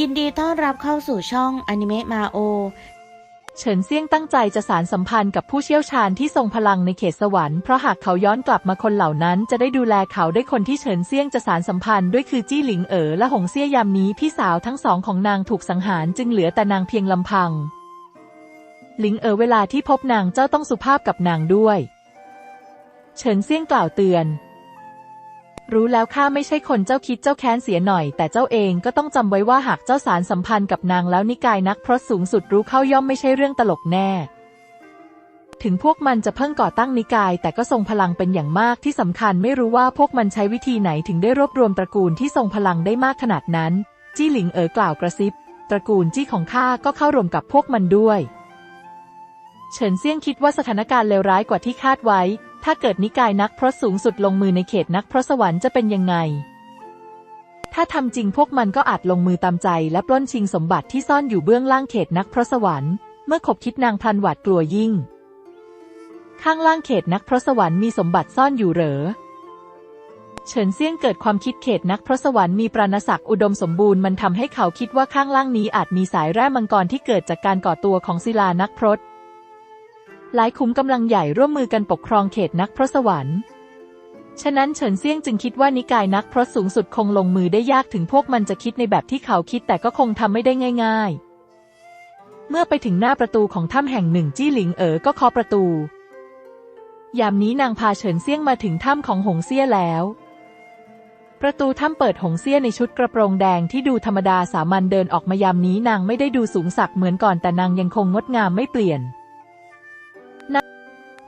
ยินดีต้อนรับเข้าสู่ช่องอนิเมะมาโอ เฉินเซี่ยงตั้งใจจะสารสัมพันธ์กับผู้เชี่ยวชาญที่ทรงพลังในเขตสวรรค์เพราะหากเขาย้อนกลับมาคนเหล่านั้น จะได้ดูแลเขาด้วยคนที่เฉินเซี่ยงจะสารสัมพันธ์ด้วยคือจี้หลิงเอ๋อและหงเซี่ยยามนี้พี่สาวทั้งสองของนางถูกสังหารจึงเหลือแต่นางเพียงลำพัง หลิงเอ๋อเวลาที่พบนางเจ้าต้องสุภาพกับนางด้วย เฉินเซี่ยงกล่าวเตือน รู้แล้วข้าไม่ใช่คนเจ้าคิดเจ้าแค้นเสียหน่อย แต่เจ้าเองก็ต้องจำไว้ว่าหากเจ้าสารสัมพันธ์กับนางแล้วนิกายนักพรตสูงสุดรู้เข้าย่อมไม่ใช่เรื่องตลกแน่ ถึงพวกมันจะเพิ่งก่อตั้งนิกาย แต่ก็ทรงพลังเป็นอย่างมากที่สำคัญไม่รู้ว่าพวกมันใช้วิธีไหนถึงได้รวบรวมตระกูลที่ทรงพลังได้มากขนาดนั้น จี้หลิงเอ๋อกล่าวกระซิบ ตระกูลจี้ของข้าก็เข้ารวมกับพวกมันด้วย เฉินเซี่ยงคิดว่าสถานการณ์เลวร้ายกว่าที่คาดไว้ ถ้าเกิดนิกายนักพรตสูงสุดลงมือในเขตนักพรตสวรรค์จะเป็นยังไง ถ้าทำจริงพวกมันก็อาจลงมือตามใจและปล้นชิงสมบัติที่ซ่อนอยู่เบื้องล่างเขตนักพรตสวรรค์ เมื่อขบคิดนางพลันหวาดกลัวยิ่ง ข้างล่างเขตนักพรตสวรรค์มีสมบัติซ่อนอยู่เหรอ เฉินเซี่ยงเกิดความคิดเขตนักพรตสวรรค์มีปราณศักดิ์อุดมสมบูรณ์มันทำให้เขาคิดว่าข้างล่างนี้อาจมีสายแร่มังกรที่เกิดจากการก่อตัวของศิลานักพรต หลายขุมกำลังใหญ่ร่วมมือกันปกครองเขตนักพรตสวรรค์ ฉะนั้นเฉินเซี่ยงจึงคิดว่านิกายนักพรตสูงสุดคงลงมือได้ยากถึงพวกมันจะคิดในแบบที่เขาคิดแต่ก็คงทำไม่ได้ง่าย ๆ เมื่อไปถึงหน้าประตูของถ้ำแห่งหนึ่งจี้หลิงเอ๋อก็เคาะประตู ยามนี้นางพาเฉินเซี่ยงมาถึงถ้ำของหงเซี่ยแล้วประตูถ้ำเปิดหงเซี่ยในชุดกระโปรงแดงที่ดูธรรมดาสามัญเดินออกมายามนี้นางไม่ได้ดูสูงสักเหมือนก่อนแต่นางยังคงงดงามไม่เปลี่ยน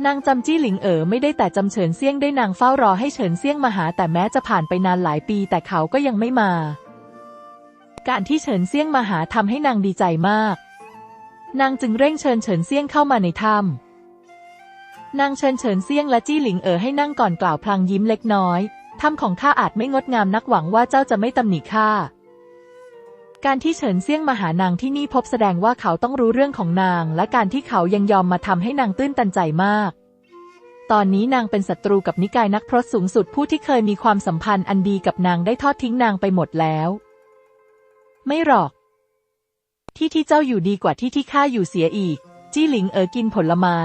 นางจำจี้หลิงเอ๋อไม่ได้แต่จำเฉินเซี่ยงได้นางเฝ้ารอให้เฉินเซี่ยงมาหา แต่แม้จะผ่านไปนานหลายปีแต่เขาก็ยังไม่มา การที่เฉินเซี่ยงมาหาทำให้นางดีใจมาก นางจึงเร่งเชิญเฉินเซี่ยงเข้ามาในถ้ำนางเชิญเฉินเซี่ยงและจี้หลิงเอ๋อให้นั่งก่อนกล่าวพลางยิ้มเล็กน้อยถ้ำของข้าอาจไม่งดงามนักหวังว่าเจ้าจะไม่ตำหนิข้า การที่เฉินเซี่ยงมาหานางที่นี่พบแสดงว่าเขาต้องรู้เรื่องของนาง และการที่เขายังยอมมาทำให้นางตื้นตันใจมาก ตอนนี้นางเป็นศัตรูกับนิกายนักพรตสูงสุดผู้ที่เคยมีความสัมพันธ์อันดีกับนางได้ทอดทิ้งนางไปหมดแล้ว ไม่หรอก ที่ที่เจ้าอยู่ดีกว่าที่ที่ข้าอยู่เสียอีก จี้หลิงเอ๋อกินผลไม้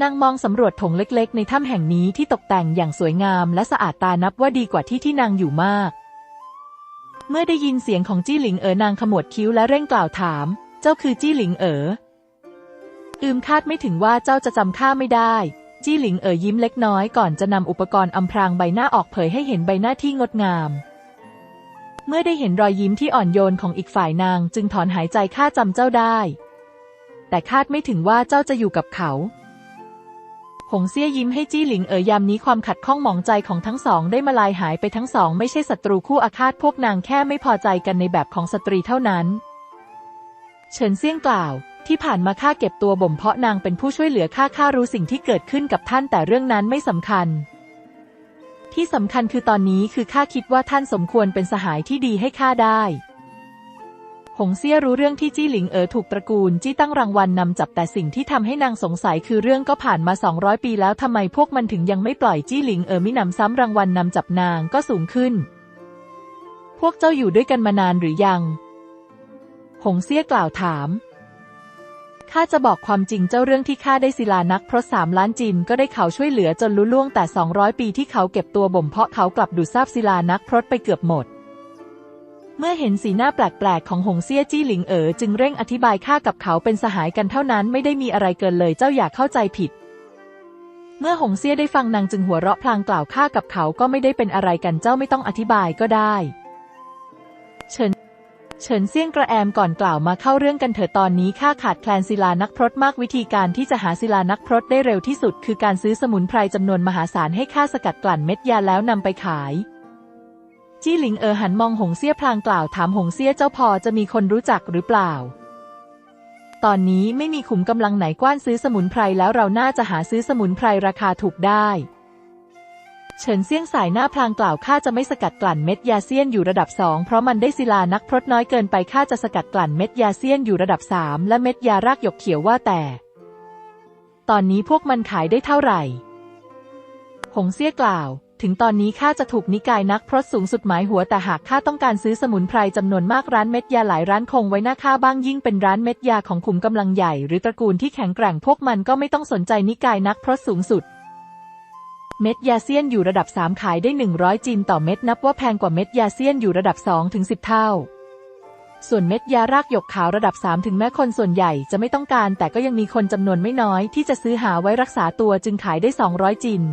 นางมองสำรวจถงเล็กๆ ในถ้ำแห่งนี้ที่ตกแต่งอย่างสวยงาม และสะอาดตานับว่าดีกว่าที่ที่นางอยู่มาก เมื่อได้ยินเสียงของจี้หลิงเอ๋อนางขมวดคิ้วและเร่งกล่าวถาม เจ้าคือจี้หลิงเอ๋อ อืมคาดไม่ถึงว่าเจ้าจะจำข้าไม่ได้ จี้หลิงเอ๋อยิ้มเล็กน้อยก่อนจะนำอุปกรณ์อำพรางใบหน้าออกเผยให้เห็นใบหน้าที่งดงาม เมื่อได้เห็นรอยยิ้มที่อ่อนโยนของอีกฝ่ายนางจึงถอนหายใจข้าจำเจ้าได้ แต่คาดไม่ถึงว่าเจ้าจะอยู่กับเขา หงเซี่ยยิ้มให้จี้หลิงเอ๋ยยามนี้ความขัดข้องหมองใจของทั้งสองได้มาลายหายไปทั้งสองไม่ใช่ศัตรูคู่อาฆาตพวกนางแค่ไม่พอใจกันในแบบของสตรีเท่านั้น เฉินเซี่ยงกล่าว ที่ผ่านมาข้าเก็บตัวบ่มเพาะนางเป็นผู้ช่วยเหลือข้าข้ารู้สิ่งที่เกิดขึ้นกับท่านแต่เรื่องนั้นไม่สำคัญ ที่สำคัญคือตอนนี้คือข้าคิดว่าท่านสมควรเป็นสหายที่ดีให้ข้าได้ หงเซี่ยรู้เรื่องที่จี้หลิงเอ๋อถูกตระกูลจี้ตั้งรางวัลนนำจับแต่สิ่งที่ทำให้นางสงสัยคือเรื่องก็ผ่านมา 200 ปีแล้วทำไมพวกมันถึงยังไม่ปล่อยจี้หลิงเอ๋อมิหนำซ้ำรางวัลนนำจับนางก็สูงขึ้น พวกเจ้าอยู่ด้วยกันมานานหรือยัง หงเซี่ยกล่าวถามข้าจะบอกความจริงเจ้าเรื่องที่ข้าได้ศิลานักเพราะสามล้านจินก็ได้เขาช่วยเหลือจนรู้ล่วงแต่ 200 ปีที่เขาเก็บตัวบ่มเพาะเขากลับดูดซาบศิลานักพรตไปเกือบหมด มื่อเห็นสีหน้าแปลกๆ ของหงเซี่ยจี้หลิงเอ๋อจึงเร่งอธิบายข้ากับเขาเป็นสหายกันเท่านั้นไม่ได้มีอะไรเกินเลยเจ้าอย่าเข้าใจผิด เมื่อหงเซี่ยได้ฟังนางจึงหัวเราะพลางกล่าวข้ากับเขาก็ไม่ได้เป็นอะไรกันเจ้าไม่ต้องอธิบายก็ได้ เฉินเฉินเซี่ยงกระแอมก่อนกล่าวมาเข้าเรื่องกันเถิดตอนนี้ข้าขาดแคลนศิลานักพรตมากวิธีการที่จะหาศิลานักพรตได้เร็วที่สุด คือการซื้อสมุนไพรจำนวนมหาศาลให้ข้าสกัดกลั่นเม็ดยาแล้วนำไปขาย จี้หลิงเอ๋อหันมองหงเซี่ยพลางกล่าวถามหงเซี่ยเจ้าพอจะมีคนรู้จักหรือเปล่า ตอนนี้ไม่มีขุมกำลังไหนกว้านซื้อสมุนไพรแล้วเราน่าจะหาซื้อสมุนไพรราคาถูกได้เฉินเซี่ยงสายหน้าพลางกล่าวข้าจะไม่สกัดกลั่นเม็ดยาเซียนอยู่ระดับสองเพราะมันได้ศิลานักพรตน้อยเกินไปข้าจะสกัดกลั่นเม็ดยาเซียนอยู่ระดับสามและเม็ดยารากหยกเขียวว่าแต่ ตอนนี้พวกมันขายได้เท่าไหร่ หงเซี่ยกล่าว ถึงตอนนี้ข้าจะถูกนิกายนักพรตสูงสุดหมายหัวแต่หากข้าต้องการซื้อสมุนไพรจำนวนมากร้านเม็ดยาหลายร้านคงไว้หน้าข้าบ้างยิ่งเป็นร้านเม็ดยาของขุมกำลังใหญ่หรือตระกูลที่แข็งแกร่งพวกมันก็ไม่ต้องสนใจนิกายนักพรตสูงสุด เม็ดยาเซียนอยู่ระดับ 3 ขายได้ 100จินต่อเม็ดนับว่าแพงกว่าเม็ดยาเซียนอยู่ระดับ2ถึง10 เท่าส่วนเม็ดยารากหยกขาวระดับ 3 ถึงแม้คนส่วนใหญ่จะไม่ต้องการ แต่ก็ยังมีคนจำนวนไม่น้อยที่จะซื้อหาไว้รักษาตัวจึงขายได้ 200 จิน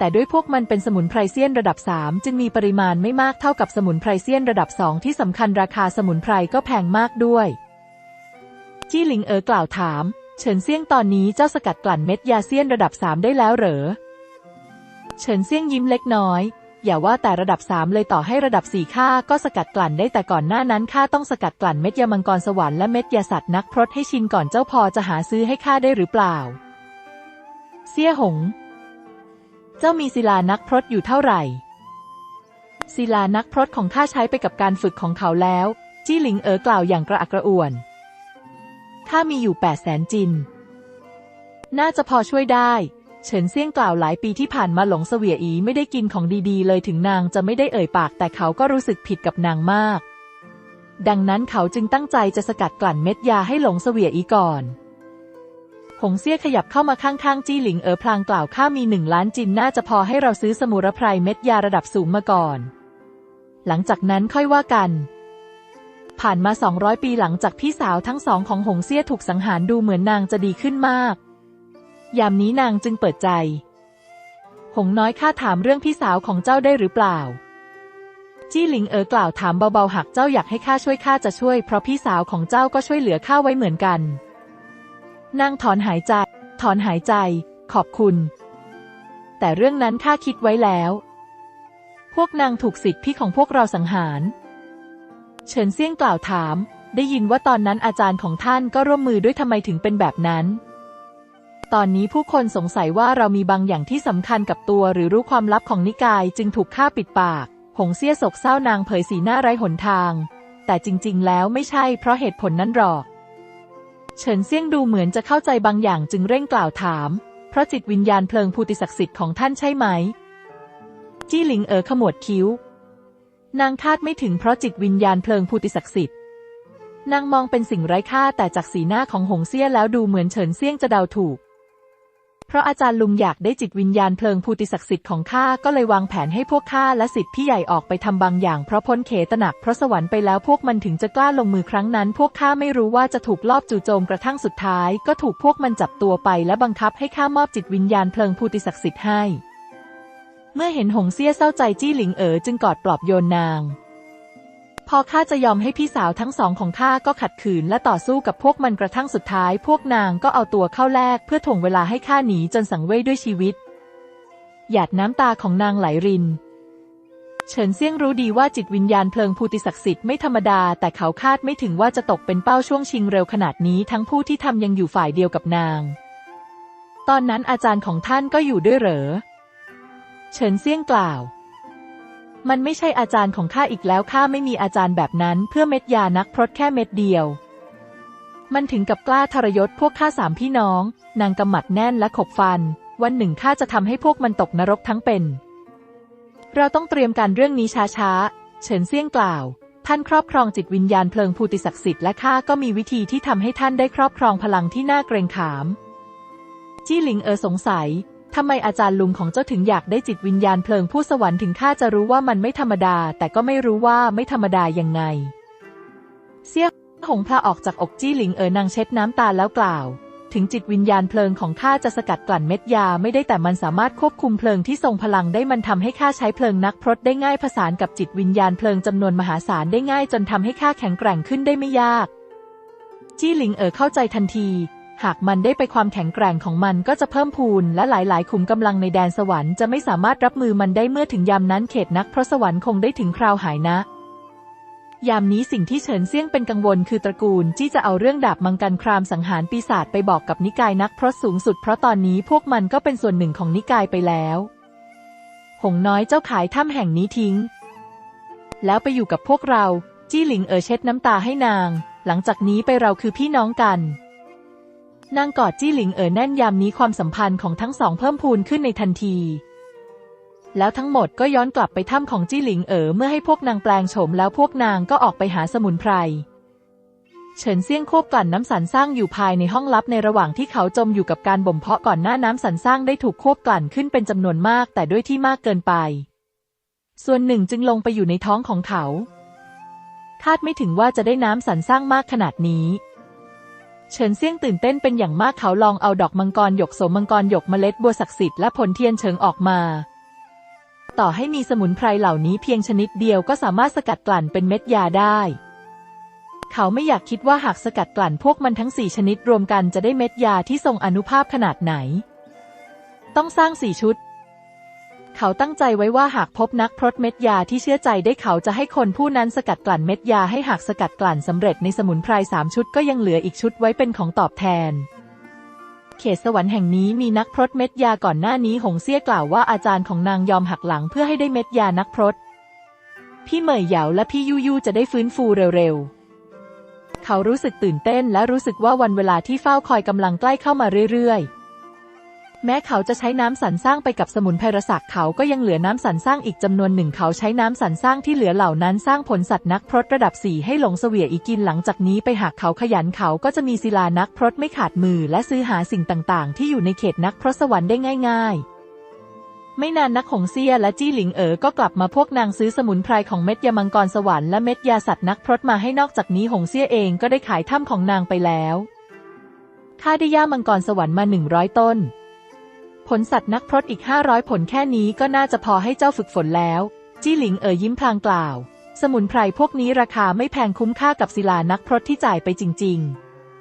แต่ด้วยพวกมันเป็นสมุนไพรเซียนระดับ 3 จึงมีปริมาณไม่มากเท่ากับสมุนไพรเซียนระดับ 2 ที่สำคัญราคาสมุนไพรก็แพงมากด้วย จี้หลิงเอ๋อกล่าวถาม เฉินเซี่ยงตอนนี้เจ้าสกัดกลั่นเม็ดยาเซียนระดับ 3 ได้แล้วเหรอ เฉินเซี่ยงยิ้มเล็กน้อย อย่าว่าแต่ระดับ 3 เลยต่อให้ระดับ4ค่าก็สกัดกลั่นได้แต่ก่อนหน้านั้นข้าต้องสกัดกลั่นเม็ดยามังกรสวรรค์และเม็ดยาสัตว์นักพรตให้ชินก่อนเจ้าพอจะหาซื้อให้ข้าได้หรือเปล่า เซี่ยหง เจ้ามีศิลานักพรตอยู่เท่าไหร่ ศิลานักพรตของข้าใช้ไปกับการฝึกของเขาแล้ว จี้หลิงเอ๋อกล่าวอย่างกระอักกระอ่วน ข้ามีอยู่แปดแสนจิน น่าจะพอช่วยได้ เฉินเซี่ยงกล่าวหลายปีที่ผ่านมาหลงเสวียอีไม่ได้กินของดีๆ เลยถึงนางจะไม่ได้เอ่ยปาก แต่เขาก็รู้สึกผิดกับนางมาก ดังนั้นเขาจึงตั้งใจจะสกัดกลั่นเม็ดยาให้หลงเสวียอีก่อน หงเซี่ยขยับเข้ามาข้างๆ จี้หลิงเอ๋อพลางกล่าวข้ามีหนึ่งล้านจินน่าจะพอให้เราซื้อสมุนไพรเม็ดยาระดับสูงมาก่อน หลังจากนั้นค่อยว่ากัน ผ่านมา 200 ปีหลังจากพี่สาวทั้งสองของหงเซี่ยถูกสังหารดูเหมือนนางจะดีขึ้นมาก ยามนี้นางจึงเปิดใจ หงน้อยข้าถามเรื่องพี่สาวของเจ้าได้หรือเปล่า จี้หลิงเอ๋อกล่าวถามเบาๆหากเจ้าอยากให้ข้าช่วยข้าจะช่วยเพราะพี่สาวของเจ้าก็ช่วยเหลือข้าไว้เหมือนกัน นางถอนหายใจ ถอนหายใจ ขอบคุณ แต่เรื่องนั้นข้าคิดไว้แล้ว พวกนางถูกสิทธิพี่ของพวกเราสังหาร เฉินเซี่ยงกล่าวถาม ได้ยินว่าตอนนั้นอาจารย์ของท่านก็ร่วมมือด้วยทำไมถึงเป็นแบบนั้น ตอนนี้ผู้คนสงสัยว่าเรามีบางอย่างที่สำคัญกับตัวหรือรู้ความลับของนิกายจึงถูกฆ่าปิดปาก หงเซี่ยศกเศร้านางเผยสีหน้าไร้หนทาง แต่จริง ๆ แล้วไม่ใช่เพราะเหตุผลนั้นหรอก เฉินเซี่ยงดูเหมือนจะเข้าใจบางอย่างจึงเร่งกล่าวถาม เพราะจิตวิญญาณเพลิงภูติศักดิ์สิทธิ์ของท่านใช่ไหม จี้หลิงเอ๋อขมวดคิ้ว นางคาดไม่ถึงเพราะจิตวิญญาณเพลิงภูติศักดิ์สิทธิ์ นางมองเป็นสิ่งไร้ค่าแต่จากสีหน้าของหงเซี่ยแล้วดูเหมือนเฉินเซี่ยงจะเดาถูก เพราะอาจารย์ลุงอยากได้จิตวิญญาณเพลิงภูติศักดิ์สิทธิ์ของข้าก็เลยวางแผนให้พวกข้าและสิทธิ์พี่ใหญ่ออกไปทำบางอย่างเพราะพ้นเขตหนักเพราะสวรรค์ไปแล้วพวกมันถึงจะกล้าลงมือครั้งนั้น พวกข้าไม่รู้ว่าจะถูกลอบจู่โจมกระทั่งสุดท้าย ก็ถูกพวกมันจับตัวไปและบังคับให้ข้ามอบจิตวิญญาณเพลิงภูติศักดิ์สิทธิ์ให้ เมื่อเห็นหงเซี่ยเศร้าใจจี้หลิงเอ๋อจึงกอดปลอบโยนนาง พอข้าจะยอมให้พี่สาวทั้งสองของข้าก็ขัดขืนและต่อสู้กับพวกมันกระทั่งสุดท้าย พวกนางก็เอาตัวเข้าแลกเพื่อถ่วงเวลาให้ข้าหนีจนสังเวยด้วยชีวิต หยาดน้ำตาของนางไหลริน เฉินเซี่ยงรู้ดีว่าจิตวิญญาณเพลิงภูติศักดิ์สิทธิ์ไม่ธรรมดา แต่เขาคาดไม่ถึงว่าจะตกเป็นเป้าช่วงชิงเร็วขนาดนี้ทั้งผู้ที่ทำยังอยู่ฝ่ายเดียวกับนาง ตอนนั้นอาจารย์ของท่านก็อยู่ด้วยเหรอ เฉินเซี่ยงกล่าว มันไม่ใช่อาจารย์ของข้าอีกแล้วข้าไม่มีอาจารย์แบบนั้นเพื่อเม็ดยานักพรตแค่เม็ดเดียว มันถึงกับกล้าทรยศพวกข้าสามพี่น้อง นางกำหมัดแน่นและขบฟัน วันหนึ่งข้าจะทำให้พวกมันตกนรกทั้งเป็น เราต้องเตรียมการเรื่องนี้ช้าๆ เฉินเซี่ยงกล่าว ท่านครอบครองจิตวิญญาณเพลิงภูติศักดิ์สิทธิ์และข้าก็มีวิธีที่ทำให้ท่านได้ครอบครองพลังที่น่าเกรงขาม จี้หลิงเอ๋อสงสัย ทำไมอาจารย์ลุงของเจ้าถึงอยากได้จิตวิญญาณเพลิงผู้สวรรค์ถึงข้าจะรู้ว่ามันไม่ธรรมดา แต่ก็ไม่รู้ว่าไม่ธรรมดายังไง เสี่ยหงพลาออกจากอกจี้หลิงเอ๋อนางเช็ดน้ำตาแล้วกล่าว ถึงจิตวิญญาณเพลิงของข้าจะสกัดกลั่นเม็ดยาไม่ได้แต่มันสามารถควบคุมเพลิงที่ทรงพลังได้มันทำให้ข้าใช้เพลิงนักพรตได้ง่ายผสานกับจิตวิญญาณเพลิงจำนวนมหาศาลได้ง่าย จนทำให้ข้าแข็งแกร่งขึ้นได้ไม่ยาก จี้หลิงเอ๋อเข้าใจทันที หากมันได้ไปความแข็งแกร่งของมันก็จะเพิ่มพูน และหลายๆ ขุมกำลังในแดนสวรรค์จะไม่สามารถรับมือมันได้เมื่อถึงยามนั้นเขตนักเพราะสวรรค์คงได้ถึงคราวหายนะ ยามนี้สิ่งที่เฉินเซี่ยงเป็นกังวลคือตระกูลที่จะเอาเรื่องดาบมังกันครามสังหารปีศาจไปบอกกับนิกายนักพรตสูงสุดเพราะตอนนี้พวกมันก็เป็นส่วนหนึ่งของนิกายไปแล้ว หงน้อยเจ้าขายถ้ำแห่งนี้ทิ้ง แล้วไปอยู่กับพวกเรา จี้หลิงเอ๋อเช็ดน้ำตาให้นาง หลังจากนี้ไปเราคือพี่น้องกัน นางกอดจี้หลิงเอ๋อแน่นยามนี้ความสัมพันธ์ของทั้งสองเพิ่มพูนขึ้นในทันที แล้วทั้งหมดก็ย้อนกลับไปถ้ำของจี้หลิงเอ๋อเมื่อให้พวกนางแปลงโฉมแล้วพวกนางก็ออกไปหาสมุนไพรเฉินเซี่ยงควบกลั่นน้ำสันสร้างอยู่ภายในห้องลับในระหว่างที่เขาจมอยู่กับการบ่มเพาะก่อนหน้าน้ำสันสร้างได้ถูกควบกลั่นขึ้นเป็นจำนวนมากแต่ด้วยที่มากเกินไป ส่วนหนึ่งจึงลงไปอยู่ในท้องของเขา คาดไม่ถึงว่าจะได้น้ำสันสร้างมากขนาดนี้ เฉินเซี่ยงตื่นเต้นเป็นอย่างมากเขาลองเอาดอกมังกรหยกโสมมังกรหยกเมล็ดบัวศักดิ์สิทธิ์และผลเทียนเฉิงออกมา ต่อให้มีสมุนไพรเหล่านี้เพียงชนิดเดียวก็สามารถสกัดกลั่นเป็นเม็ดยาได้ เขาไม่อยากคิดว่าหากสกัดกลั่นพวกมันทั้งสี่ชนิดรวมกันจะได้เม็ดยาที่ทรงอนุภาพขนาดไหน ต้องสร้างสี่ชุด เขาตั้งใจไว้ว่าหากพบนักพรตเม็ดยาที่เชื่อใจได้เขาจะให้คนผู้นั้นสกัดกลั่นเม็ดยาให้หากสกัดกลั่นสำเร็จในสมุนไพรสามชุดก็ยังเหลืออีกชุดไว้เป็นของตอบแทน เขตสวรรค์แห่งนี้มีนักพรตเม็ดยาก่อนหน้านี้หงเซี่ยกล่าวว่าอาจารย์ของนางยอมหักหลังเพื่อให้ได้เม็ดยานักพรตพี่เหมยเหยาและพี่ยู่ยู่จะได้ฟื้นฟูเร็วๆ เขารู้สึกตื่นเต้นและรู้สึกว่าวันเวลาที่เฝ้าคอยกำลังใกล้เข้ามาเรื่อยๆ แม้เขาจะใช้น้ำสรรสร้างไปกับสมุนไพรศักดิ์เขาก็ยังเหลือน้ำสรรสร้างอีกจำนวนหนึ่งเขาใช้น้ำสรรสร้างที่เหลือเหล่านั้นสร้างผลสัตว์นักพรตระดับสี่ให้หลงเสวียอีกินหลังจากนี้ไปหากเขาขยันเขาก็จะมีศิลานักพรตไม่ขาดมือและซื้อหาสิ่งต่างๆ ที่อยู่ในเขตนักพรตสวรรค์ได้ง่าย ๆไม่นานนักหงเซียและจี้หลิงเอ๋อก็กลับมาพวกนางซื้อสมุนไพรของเม็ดยามังกรสวรรค์และเม็ดยาสัตว์นักพรตมาให้นอกจากนี้หงเซียเองก็ได้ขายถ้ำของนางไปแล้ว ข้าได้ย่ามังกรสวรรค์มาหนึ่งร้อยต้น ผลสัตว์นักพรตอีก 500 ผลแค่นี้ก็น่าจะพอให้เจ้าฝึกฝนแล้ว จี้หลิงเอ๋ยยิ้มพลางกล่าว สมุนไพรพวกนี้ราคาไม่แพงคุ้มค่ากับศิลานักพรตที่จ่ายไปจริง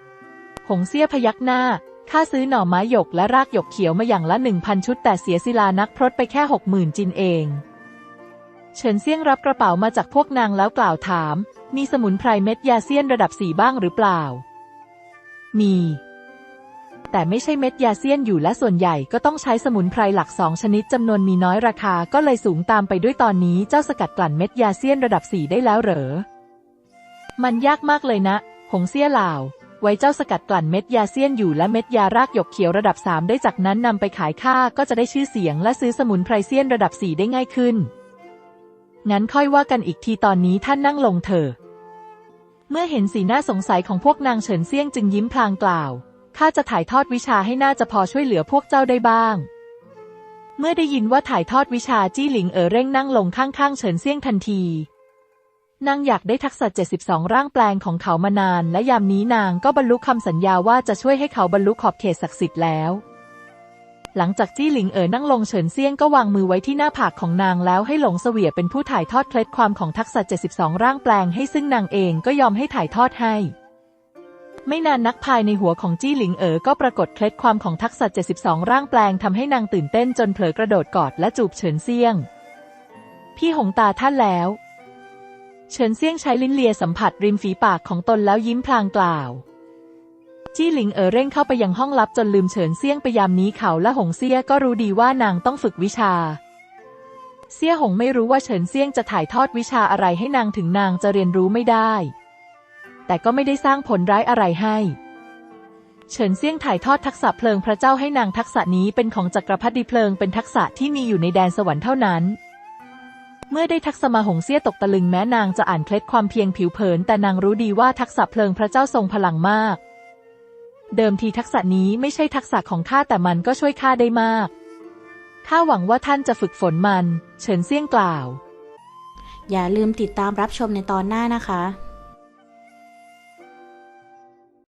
ๆ หงเซี่ยพยักหน้าค่าซื้อหน่อไม้หยกและรากหยกเขียวมาอย่างละหนึ่งพันชุด แต่เสียศิลานักพรตไปแค่หกหมื่นจินเอง เฉินเซี่ยงรับกระเป๋ามาจากพวกนางแล้วกล่าวถาม มีสมุนไพรเม็ดยาเซียนระดับสี่บ้างหรือเปล่า มี แต่ไม่ใช่เม็ดยาเซียนอยู่และส่วนใหญ่ก็ต้องใช้สมุนไพรหลักสองชนิดจำนวนมีน้อยราคาก็เลยสูงตามไปด้วยตอนนี้เจ้าสกัดกลั่นเม็ดยาเซียนระดับสีได้แล้วเหรอ มันยากมากเลยนะ หงเซี่ยหล่าว ไว้เจ้าสกัดกลั่นเม็ดยาเซียนอยู่และเม็ดยารากหยกเขียวระดับสามได้จากนั้นนำไปขายค่าก็จะได้ชื่อเสียงและซื้อสมุนไพรเซียนระดับสีได้ง่ายขึ้น งั้นค่อยว่ากันอีกทีตอนนี้ท่านนั่งลงเถอะเมื่อเห็นสีหน้าสงสัยของพวกนางเฉินเซี่ยงจึงยิ้มพลางกล่าว ข้าจะถ่ายทอดวิชาให้น่าจะพอช่วยเหลือพวกเจ้าได้บ้าง เมื่อได้ยินว่าถ่ายทอดวิชาจี้หลิงเอ๋อเร่งนั่งลงข้างๆเฉินเซี่ยงทันทีนางอยากได้ทักษะ 72 ร่างแปลงของเขามานาน และยามนี้นางก็บรรลุคำสัญญาว่าจะช่วยให้เขาบรรลุขอบเขตศักดิ์สิทธิ์แล้ว หลังจากจี้หลิงเอ๋อนั่งลงเฉินเซียงก็วางมือไว้ที่หน้าผากของนางแล้วให้หลงเสวียเป็นผู้ถ่ายทอดเคล็ดความของทักษะ 72 ร่างแปลงให้ซึ่งนางเองก็ยอมให้ถ่ายทอดให้ ไม่นานนักภายในหัวของจี้หลิงเอ๋อก็ปรากฏเคล็ดความของทักษะ 72 ร่างแปลงทำให้นางตื่นเต้นจนเผลอกระโดดกอดและจูบเฉินเซียง พี่หงตาท่านแล้ว เฉินเซียงใช้ลิ้นเลียสัมผัสริมฝีปากของตนแล้วยิ้มพลางกล่าว จี้หลิงเอ๋อเร่งเข้าไปยังห้องลับจนลืมเฉินเซียงไปยามนี้เขาและหงเซี่ยก็รู้ดีว่านางต้องฝึกวิชาเซี่ยหงไม่รู้ว่าเฉินเซียงจะถ่ายทอดวิชาอะไรให้นางถึงนางจะเรียนรู้ไม่ได้ แต่ก็ไม่ได้สร้างผลร้ายอะไรให้ เฉินเซี่ยงถ่ายทอดทักษะเพลิงพระเจ้าให้นางทักษะนี้เป็นของจักรพรรดิเพลิงเป็นทักษะที่มีอยู่ในแดนสวรรค์เท่านั้น เมื่อได้ทักษะมาหงเซี่ยตกตะลึงแม้นางจะอ่านเคล็ดความเพียงผิวเผิน แต่นางรู้ดีว่าทักษะเพลิงพระเจ้าทรงพลังมาก เดิมทีทักษะนี้ไม่ใช่ทักษะของข้าแต่มันก็ช่วยข้าได้มากข้าหวังว่าท่านจะฝึกฝนมัน เฉินเซี่ยงกล่าวอย่าลืมติดตามรับชมในตอนหน้านะคะ